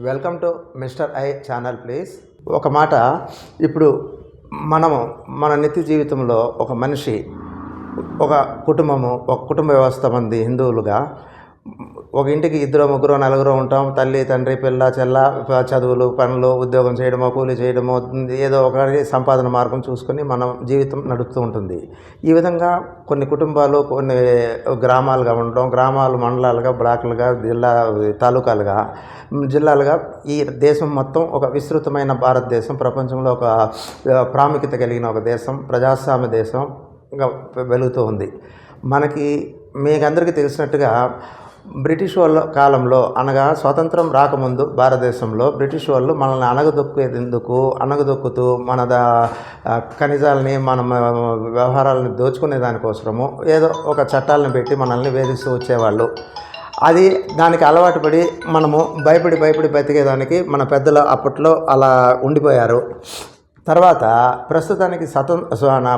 Welcome to mister I channel please ఒక మాట ఇప్పుడు మనము మన నిత్య జీవితంలో ఒక మనిషి ఒక కుటుంబము ఒక కుటుంబ వ్యవస్థ మంది హిందువులుగా ఒక ఇంటికి ఇద్దరు ముగ్గురు నలుగురు ఉంటాం. తల్లి తండ్రి పిల్ల చెల్ల చదువులు పనులు ఉద్యోగం చేయడమో కూలి చేయడమో ఏదో ఒక సంపాదన మార్గం చూసుకొని మనం జీవితం నడుపుతూ ఉంటుంది. ఈ విధంగా కొన్ని కుటుంబాలు కొన్ని గ్రామాలుగా ఉండడం గ్రామాలు మండలాలుగా బ్లాకులుగా జిల్లా తాలూకాలుగా జిల్లాలుగా ఈ దేశం మొత్తం ఒక విస్తృతమైన భారతదేశం ప్రపంచంలో ఒక ప్రాముఖ్యత కలిగిన ఒక దేశం ప్రజాస్వామ్య దేశం వెలుగుతూ ఉంది. మనకి మీకు అందరికీ తెలిసినట్టుగా బ్రిటిష్ వాళ్ళ కాలంలో అనగా స్వాతంత్రం రాకముందు భారతదేశంలో బ్రిటిష్ వాళ్ళు మనల్ని అణగదొక్కేందుకు అణగదొక్కుతూ మన దా ఖనిజాలని మన వ్యవహారాలని వ్యవహారాలను దోచుకునే దానికోసము ఏదో ఒక చట్టాలను పెట్టి మనల్ని వేధిస్తూ వచ్చేవాళ్ళు. అది దానికి అలవాటు పడి మనము భయపడి భయపడి బతికేదానికి మన పెద్దలు అప్పట్లో అలా ఉండిపోయారు. తర్వాత ప్రస్తుతానికి స్వతం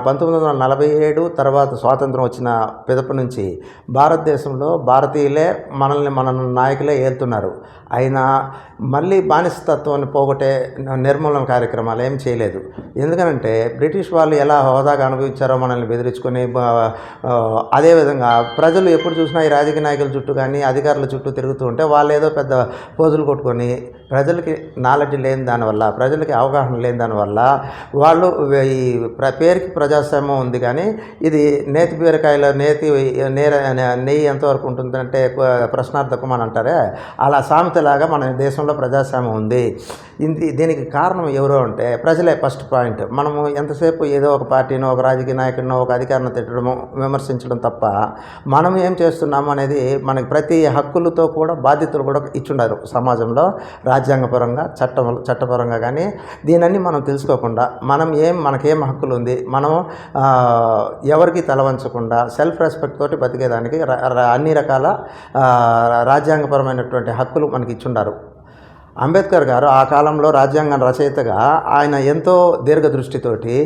పంతొమ్మిది వందల నలభై ఏడు తర్వాత స్వాతంత్రం వచ్చిన పిదప నుంచి భారతదేశంలో భారతీయులే మనల్ని మన నాయకులే ఏలుతున్నారు. అయినా మళ్ళీ బానిసతత్వాన్ని పోగొట్టే నిర్మూలన కార్యక్రమాలు ఏం చేయలేదు. ఎందుకనంటే బ్రిటిష్ వాళ్ళు ఎలా హోదాగా అనుభవించారో మనల్ని బెదిరించుకొని అదేవిధంగా ప్రజలు ఎప్పుడు చూసినా ఈ రాజకీయ నాయకుల చుట్టూ కానీ అధికారుల చుట్టూ తిరుగుతూ ఉంటే వాళ్ళు ఏదో పెద్ద పోజులు కొట్టుకొని ప్రజలకి నాలెడ్జ్ లేని దానివల్ల ప్రజలకి అవగాహన లేని దానివల్ల వాళ్ళు ఈ ప్ర పేరుకి ప్రజాస్వామ్యం ఉంది కానీ ఇది నేతి బీరకాయలో నేతి నేర నెయ్యి ఎంతవరకు ఉంటుందంటే ప్రశ్నార్థకం అని అంటారే. అలా సామెతలాగా మన దేశంలో ప్రజాస్వామ్యం ఉంది. ఇది దీనికి కారణం ఎవరో అంటే ప్రజలే ఫస్ట్ పాయింట్. మనము ఎంతసేపు ఏదో ఒక పార్టీనో ఒక రాజకీయ నాయకుడినో ఒక అధికారిని తిట్టడము విమర్శించడం తప్ప మనం ఏం చేస్తున్నాము అనేది మనకి ప్రతి హక్కులతో కూడా బాధ్యతలు కూడా ఇచ్చుండారు సమాజంలో రాజ్యాంగపరంగా చట్టం చట్టపరంగా కానీ. దీనన్నీ మనం తెలుసుకోకుండా మనం ఏం మనకేం హక్కులు ఉంది మనం ఎవరికి తలవంచకుండా సెల్ఫ్ రెస్పెక్ట్ తోటి బతికేదానికి అన్ని రకాల రాజ్యాంగపరమైనటువంటి హక్కులు మనకి ఇచ్చుండారు. అంబేద్కర్ గారు ఆ కాలంలో రాజ్యాంగ రచయితగా ఆయన ఎంతో దీర్ఘదృష్టితోటి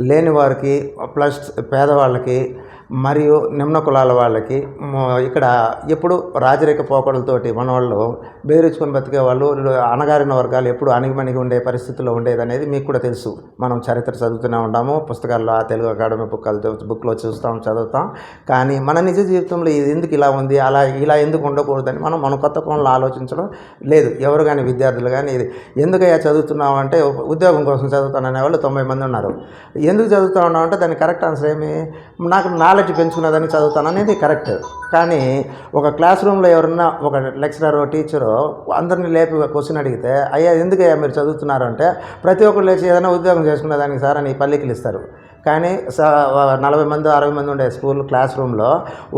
లేని వారికి ప్లస్ పేదవాళ్ళకి మరియు నిమ్న కులాల వాళ్ళకి ఇక్కడ ఎప్పుడు రాజరిక పోకడలతోటి మనవాళ్ళు బేరుచుకొని బెదిరించుకొని బతికే వాళ్ళు అణగారిన వర్గాలు ఎప్పుడు అణిగిమణిగి ఉండే పరిస్థితుల్లో ఉండేది అనేది మీకు కూడా తెలుసు. మనం చరిత్ర చదువుతూనే ఉంటాము పుస్తకాల్లో ఆ తెలుగు అకాడమీ బుక్ బుక్లో చూస్తాం చదువుతాం. కానీ మన నిజ జీవితంలో ఇది ఎందుకు ఇలా ఉంది అలా ఇలా ఎందుకు ఉండకూడదని మనం మన కొత్త కోణంలో ఆలోచించడం లేదు. ఎవరు కానీ విద్యార్థులు కానీ ఇది ఎందుకయ్యా చదువుతున్నావు అంటే ఉద్యోగం కోసం చదువుతాననే వాళ్ళు తొంభై మంది ఉన్నారు. ఎందుకు చదువుతా ఉన్నావు అంటే దాని కరెక్ట్ ఆన్సర్ ఏమి? నాకు నా నాలెడ్జ్ పెంచుకునేదానికి చదువుతాను అనేది కరెక్ట్. కానీ ఒక క్లాస్ రూమ్లో ఎవరన్నా ఒక లెక్చరర్ టీచరు అందరిని లేపి క్వశ్చన్ అడిగితే అయ్యా ఎందుకయ్యా మీరు చదువుతున్నారు? అంటే ప్రతి ఒక్కరు లేచి ఏదైనా ఉద్యోగం చేసుకునేదానికి సార్ అని పల్లికలు ఇస్తారు. కానీ స నలభై మంది అరవై మంది ఉండే స్కూల్ క్లాస్ రూమ్లో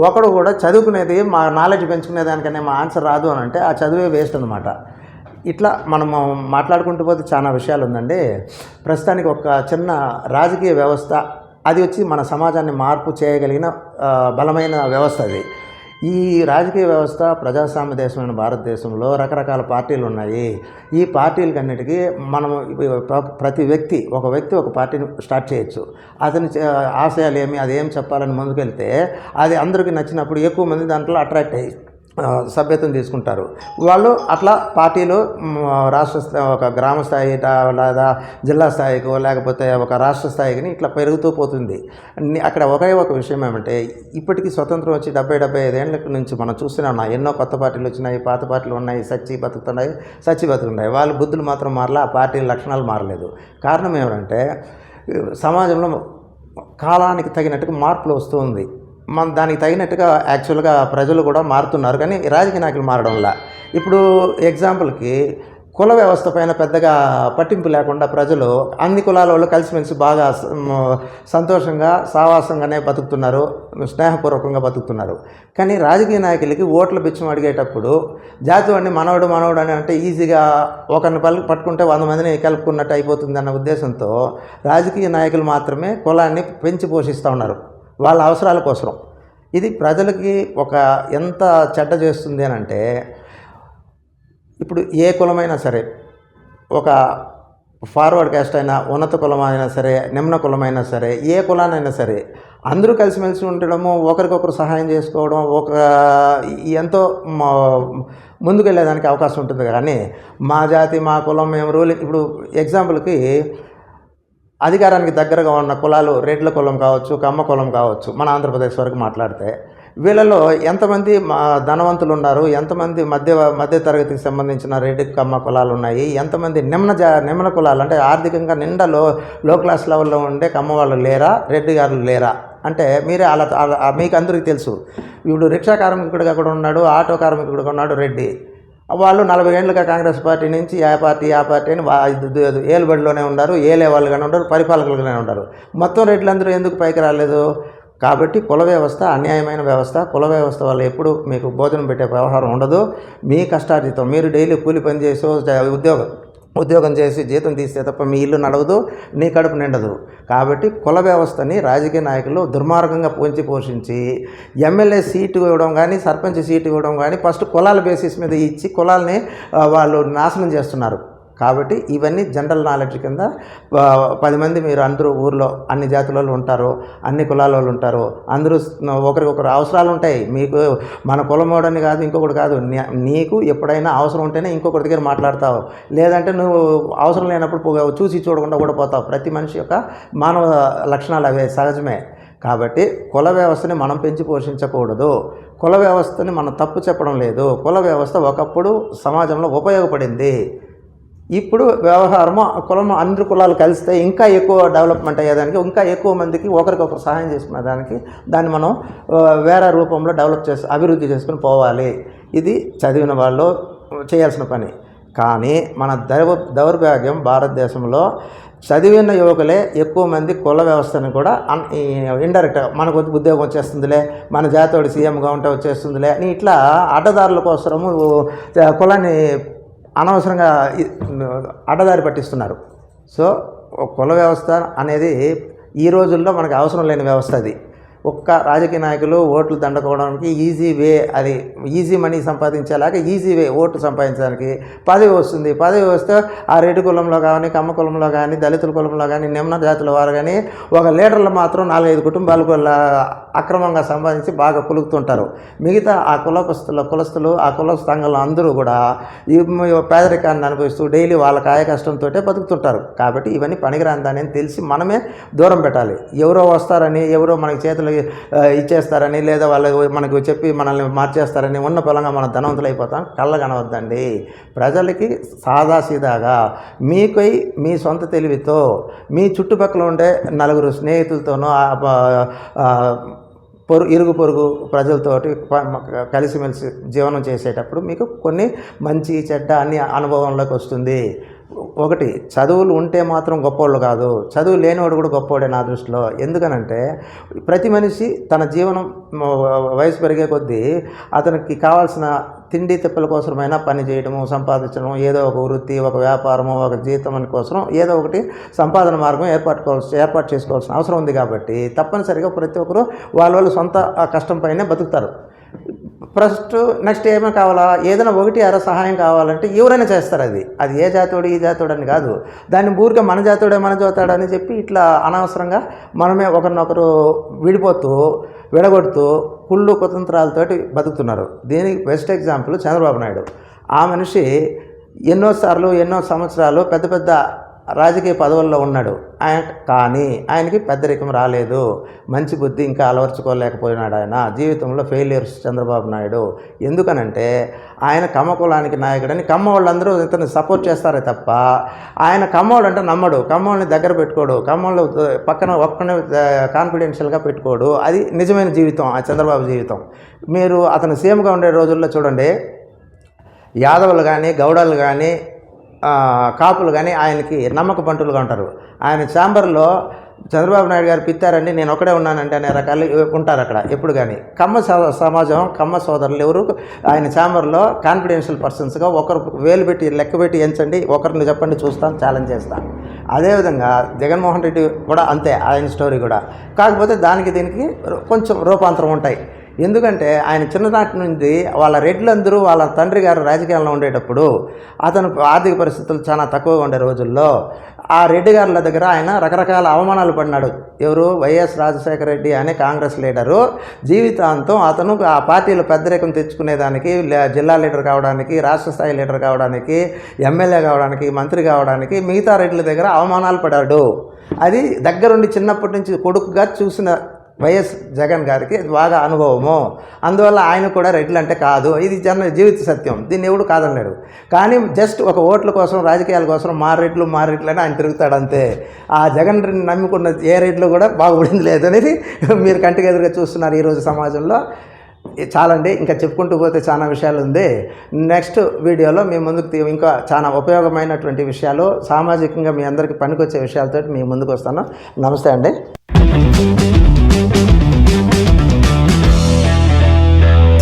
ఒకడు కూడా చదువుకునేది మా నాలెడ్జ్ పెంచుకునేదానికనే మా ఆన్సర్ రాదు అని అంటే ఆ చదువే వేస్ట్ అనమాట ఇట్లా మనము మాట్లాడుకుంటూ పోతే చాలా విషయాలు ఉందండి. ప్రస్తుతానికి ఒక చిన్న రాజకీయ వ్యవస్థ అది వచ్చి మన సమాజాన్ని మార్పు చేయగలిగిన బలమైన వ్యవస్థ అది. ఈ రాజకీయ వ్యవస్థ ప్రజాస్వామ్య దేశమైన భారతదేశంలో రకరకాల పార్టీలు ఉన్నాయి. ఈ పార్టీలకన్నిటికీ మనం ప్ర- ప్రతి వ్యక్తి ఒక వ్యక్తి ఒక పార్టీని స్టార్ట్ చేయొచ్చు. అతని చే- ఆశయాలు ఏమి అది ఏం చెప్పాలని ముందుకెళ్తే అది అందరికీ నచ్చినప్పుడు ఎక్కువ మంది దాంట్లో అట్రాక్ట్ అయ్యి సభ్యత్వం తీసుకుంటారు. వాళ్ళు అట్లా పార్టీలు రాష్ట్ర ఒక గ్రామ స్థాయి లేదా జిల్లా స్థాయికో లేకపోతే ఒక రాష్ట్ర స్థాయికి ఇట్లా పెరుగుతూ పోతుంది. అక్కడ ఒకే ఒక విషయం ఏమంటే ఇప్పటికీ స్వతంత్రం వచ్చి డెబ్బై డెబ్బై ఐదేళ్ళ నుంచి మనం చూస్తూనే ఉన్నాం ఎన్నో కొత్త పార్టీలు వచ్చినాయి పాత పార్టీలు ఉన్నాయి సచ్చి బతుకుతున్నాయి సచ్చి బతుకున్నాయి వాళ్ళ బుద్ధులు మాత్రం మారలా ఆ పార్టీ లక్షణాలు మారలేదు. కారణం ఏమంటే సమాజంలో కాలానికి తగినట్టుగా మార్పులు వస్తూ ఉంది. మన దానికి తగినట్టుగా యాక్చువల్గా ప్రజలు కూడా మారుతున్నారు. కానీ రాజకీయ నాయకులు మారడంలా ఇప్పుడు ఎగ్జాంపుల్కి కుల వ్యవస్థ పైన పెద్దగా పట్టింపు లేకుండా ప్రజలు అన్ని కులాల వాళ్ళు కలిసిమెలిసి బాగా సంతోషంగా సావాసంగానే బతుకుతున్నారు. స్నేహపూర్వకంగా బతుకుతున్నారు. కానీ రాజకీయ నాయకులకి ఓట్ల బిచ్చం అడిగేటప్పుడు జాతివాడిని మనవడు మనవడు అని అంటే ఈజీగా ఒకరిని పలు పట్టుకుంటే వంద మందిని కలుపుకున్నట్టు అయిపోతుంది అన్న ఉద్దేశంతో రాజకీయ నాయకులు మాత్రమే కులాన్ని పెంచి పోషిస్తూ ఉన్నారు. వాళ్ళ అవసరాల కోసం ఇది ప్రజలకి ఒక ఎంత చెడ్డ చేస్తుంది అని అంటే ఇప్పుడు ఏ కులమైనా సరే ఒక ఫార్వర్డ్ క్యాస్ట్ అయినా ఉన్నత కులం అయినా సరే నిమ్న కులమైనా సరే ఏ కులానైనా సరే అందరూ కలిసిమెలిసి ఉండడము ఒకరికొకరు సహాయం చేసుకోవడం ఒక ఎంతో ముందుకెళ్ళేదానికి అవకాశం ఉంటుంది. కానీ మా జాతి మా కులం మేము రూల్ ఇప్పుడు ఎగ్జాంపుల్కి అధికారానికి దగ్గరగా ఉన్న కులాలు రెడ్ల కులం కావచ్చు కమ్మ కులం కావచ్చు మన ఆంధ్రప్రదేశ్ వరకు మాట్లాడితే వీళ్ళలో ఎంతమంది మా ధనవంతులు ఉన్నారు ఎంతమంది మధ్య మధ్య తరగతికి సంబంధించిన రెడ్డి కమ్మ కులాలు ఉన్నాయి ఎంతమంది నిమ్న జా నిమ్న కులాలు అంటే ఆర్థికంగా నిండా లో లో క్లాస్ లెవెల్లో ఉండే కమ్మ వాళ్ళు లేరా రెడ్డి గారు లేరా? అంటే మీరే అలా అలా- మీకు అందరికీ తెలుసు. ఇప్పుడు రిక్షా కార్మికుడిగా కూడా ఉన్నాడు ఆటో కార్మికుడిగా ఉన్నాడు రెడ్డి. వాళ్ళు నలభై ఏళ్ళుగా కాంగ్రెస్ పార్టీ నుంచి ఆ పార్టీ ఆ పార్టీ అని ఏలుబడిలోనే ఉన్నారు ఏలే వాళ్ళుగానే ఉండరు పరిపాలకులుగానే ఉండరు మొత్తం రెడ్లందరూ ఎందుకు పైకి రాలేదు? కాబట్టి కుల వ్యవస్థ అన్యాయమైన వ్యవస్థ. కుల వ్యవస్థ వల్ల ఎప్పుడు మీకు భోజనం పెట్టే వ్యవహారం ఉండదు. మీ కష్టార్జితం. మీరు డైలీ కూలి పనిచేసో ఉద్యోగం. ఉద్యోగం చేసి జీతం తీస్తే తప్ప మీ ఇల్లు నడవదు నీ కడుపు నిండదు. కాబట్టి కుల వ్యవస్థని రాజకీయ నాయకులు దుర్మార్గంగా పోంచి పోషించి ఎమ్మెల్యే సీటు ఇవ్వడం కానీ సర్పంచ్ సీటు ఇవ్వడం కానీ ఫస్ట్ కులాల బేసిస్ మీద ఇచ్చి కులాల్ని వాళ్ళు నాశనం చేస్తున్నారు. కాబట్టి ఇవన్నీ జనరల్ నాలెడ్జ్ కింద పది మంది మీరు అందరూ ఊర్లో అన్ని జాతుల వాళ్ళు ఉంటారు అన్ని కులాల వాళ్ళు ఉంటారు. అందరూ ఒకరికొకరు అవసరాలు ఉంటాయి. మీకు మన కులమోడని కాదు ఇంకొకటి కాదు. నీ- నీకు ఎప్పుడైనా అవసరం ఉంటేనే ఇంకొకరి దగ్గర మాట్లాడతావు. లేదంటే నువ్వు అవసరం లేనప్పుడు చూసి చూడకుండా కూడా పోతావు. ప్రతి మనిషి యొక్క మానవ లక్షణాలు అవే సహజమే. కాబట్టి కుల వ్యవస్థని మనం పెంచి పోషించకూడదు. కుల వ్యవస్థని మనం తప్పు చెప్పడం లేదు. కుల వ్యవస్థ ఒకప్పుడు సమాజంలో ఉపయోగపడింది. ఇప్పుడు వ్యవహారము కులము అందరి కులాలు కలిస్తే ఇంకా ఎక్కువ డెవలప్మెంట్ అయ్యేదానికి ఇంకా ఎక్కువ మందికి ఒకరికొకరు సహాయం చేసుకునే దానికి దాన్ని మనం వేరే రూపంలో డెవలప్ చేసి అభివృద్ధి చేసుకుని పోవాలి. ఇది చదివిన వాళ్ళు చేయాల్సిన పని. కానీ మన దైవ దౌర్భాగ్యం భారతదేశంలో చదివిన యువకులే ఎక్కువ మంది కుల వ్యవస్థను కూడా అన్ ఇండైరెక్ట్ మనకు ఉద్యోగం వచ్చేస్తుందిలే మన జాతోడు సీఎంగా ఉంటే వచ్చేస్తుందిలే అని ఇట్లా అడ్డదారుల కోసము కులాన్ని అనవసరంగా అడ్డదారి పట్టిస్తున్నారు. సో కుల వ్యవస్థ అనేది ఈ రోజుల్లో మనకు అవసరం లేని వ్యవస్థ అది. ఒక్క రాజకీయ నాయకులు ఓట్లు దండుకోవడానికి ఈజీ వే అది ఈజీ మనీ సంపాదించేలాగా ఈజీ వే ఓట్లు సంపాదించడానికి పదవి వస్తుంది. పదవి వస్తే ఆ రెడ్డి కులంలో కానీ కమ్మ కులంలో కానీ దళితుల కులంలో కానీ నిమ్న జాతుల వారు కానీ ఒక లీటర్లు మాత్రం నాలుగైదు కుటుంబాలకు అక్రమంగా సంపాదించి బాగా కులుకుతుంటారు. మిగతా ఆ కులపస్తుల కులస్తులు ఆ కుల సంఘంలో అందరూ కూడా ఈ పేదరికాన్ని అనుభవిస్తూ డైలీ వాళ్ళ కాయ కష్టంతో బతుకుతుంటారు. కాబట్టి ఇవన్నీ పనికిరాందని తెలిసి మనమే దూరం పెట్టాలి. ఎవరో వస్తారని ఎవరో మనకి చేతులు ఇచ్చేస్తారని లేదా వాళ్ళు మనకు చెప్పి మనల్ని మార్చేస్తారని ఉన్న పొలంగా మనం ధనవంతులు అయిపోతాం. కళ్ళ కనవద్దండి. ప్రజలకి సాదాసీదాగా మీకై మీ సొంత తెలివితో మీ చుట్టుపక్కల ఉండే నలుగురు స్నేహితులతోనూ పొరు ఇరుగు పొరుగు ప్రజలతోటి కలిసిమెలిసి జీవనం చేసేటప్పుడు మీకు కొన్ని మంచి చెడ్డ అన్ని అనుభవంలోకి వస్తుంది. ఒకటి చదువులు ఉంటే మాత్రం గొప్పోళ్ళు కాదు. చదువు లేనివాడు కూడా గొప్పోడే నా దృష్టిలో. ఎందుకనంటే ప్రతి మనిషి తన జీవనం వయసు పెరిగే కొద్దీ అతనికి కావాల్సిన తిండి తిప్పల కోసమైనా పని చేయడము సంపాదించడం ఏదో ఒక వృత్తి ఒక వ్యాపారము ఒక జీతం అని కోసం ఏదో ఒకటి సంపాదన మార్గం ఏర్పాటుకోవాల్సి ఏర్పాటు చేసుకోవాల్సిన అవసరం ఉంది కాబట్టి తప్పనిసరిగా ప్రతి ఒక్కరు వాళ్ళ వాళ్ళ సొంత ఆ కష్టం పైనే బతుకుతారు. ఫస్ట్ నెక్స్ట్ ఏమేమి కావాలా? ఏదైనా ఒకటి అర సహాయం కావాలంటే ఎవరైనా చేస్తారు అది. అది ఏ జాతోడు ఈ జాతోడు అని కాదు. దాన్ని ఊరికే మన జాతోడే మన జాతోడు అని చెప్పి ఇట్లా అనవసరంగా మనమే ఒకరినొకరు విడిపోతూ విడగొడుతూ కుళ్ళు కుతంత్రాలతోటి బతుకుతున్నారు. దీనికి బెస్ట్ ఎగ్జాంపుల్ చంద్రబాబు నాయుడు. ఆ మనిషి ఎన్నోసార్లు ఎన్నో సంవత్సరాలు పెద్ద పెద్ద రాజకీయ పదవుల్లో ఉన్నాడు. ఆయన కానీ ఆయనకి పెద్దరికం రాలేదు. మంచి బుద్ధి ఇంకా అలవర్చుకోలేకపోయినాడు ఆయన. జీవితంలో ఫెయిలియర్స్ చంద్రబాబు నాయుడు. ఎందుకనంటే ఆయన కమ్మకులానికి నాయకుడని కమ్మ వాళ్ళందరూ సపోర్ట్ చేస్తారే తప్ప ఆయన కమ్మోడు అంటే నమ్మడు. కమ్మోళ్ళని దగ్గర పెట్టుకోడు. కమ్మోళ్ళు పక్కన ఒక్కనే కాన్ఫిడెన్షియల్గా పెట్టుకోడు. అది నిజమైన జీవితం ఆ చంద్రబాబు జీవితం. మీరు అతను సీఎంగా ఉండే రోజుల్లో చూడండి. యాదవులు కానీ గౌడలు కానీ కాపులు కానీ ఆయనకి నమ్మక పంటులుగా ఉంటారు. ఆయన ఛాంబర్లో చంద్రబాబు నాయుడు గారు పిత్తారండి నేను ఒకడే ఉన్నానంటే అనే రకాలు ఉంటారు అక్కడ ఎప్పుడు కానీ కమ్మ స- సమాజం కమ్మ సోదరులు ఎవరు ఆయన ఛాంబర్లో కాన్ఫిడెన్షియల్ పర్సన్స్గా ఒకరు వేలు పెట్టి లెక్క పెట్టి ఎంచండి ఒకరిని చెప్పండి చూస్తాను ఛాలెంజ్ చేస్తాను అదేవిధంగా జగన్మోహన్ రెడ్డి కూడా అంతే ఆయన స్టోరీ కూడా. కాకపోతే దానికి దీనికి కొంచెం రూపాంతరం ఉంటాయి. ఎందుకంటే ఆయన చిన్ననాటి నుండి వాళ్ళ రెడ్లందరూ వాళ్ళ తండ్రి గారు రాజకీయాల్లో ఉండేటప్పుడు అతను ఆర్థిక పరిస్థితులు చాలా తక్కువగా ఉండే రోజుల్లో ఆ రెడ్డి గారుల దగ్గర ఆయన రకరకాల అవమానాలు పడినాడు. ఎవరు? వైఎస్ రాజశేఖర రెడ్డి అనే కాంగ్రెస్ లీడరు. జీవితాంతం అతను ఆ పార్టీలో పెద్దరికం తెచ్చుకునేదానికి జిల్లా లీడర్ కావడానికి రాష్ట్ర స్థాయి లీడర్ కావడానికి ఎమ్మెల్యే కావడానికి మంత్రి కావడానికి మిగతా రెడ్ల దగ్గర అవమానాలు పడాడు. అది దగ్గరుండి చిన్నప్పటి నుంచి కొడుకుగా చూసిన వైఎస్ జగన్ గారికి బాగా అనుభవము. అందువల్ల ఆయన కూడా రెడ్లు అంటే కాదు. ఇది జన జీవిత సత్యం. దీన్ని ఎవడు కాదన్నాడు కానీ జస్ట్ ఒక ఓట్ల కోసం రాజకీయాల కోసం మా రెడ్లు మా రెడ్లు అని ఆయన తిరుగుతాడు అంతే ఆ జగన్ నమ్ముకున్న ఏ రెడ్లు కూడా బాగుపడింది లేదు అనేది మీరు కంటికి ఎదురుగా చూస్తున్నారు ఈరోజు సమాజంలో. చాలండి. ఇంకా చెప్పుకుంటూ పోతే చాలా విషయాలు ఉంది. నెక్స్ట్ వీడియోలో మీ ముందుకు తీ- ఇంకా చాలా ఉపయోగమైనటువంటి విషయాలు సామాజికంగా మీ అందరికీ పనికొచ్చే విషయాలతో మీ ముందుకు వస్తాను. నమస్తే అండి.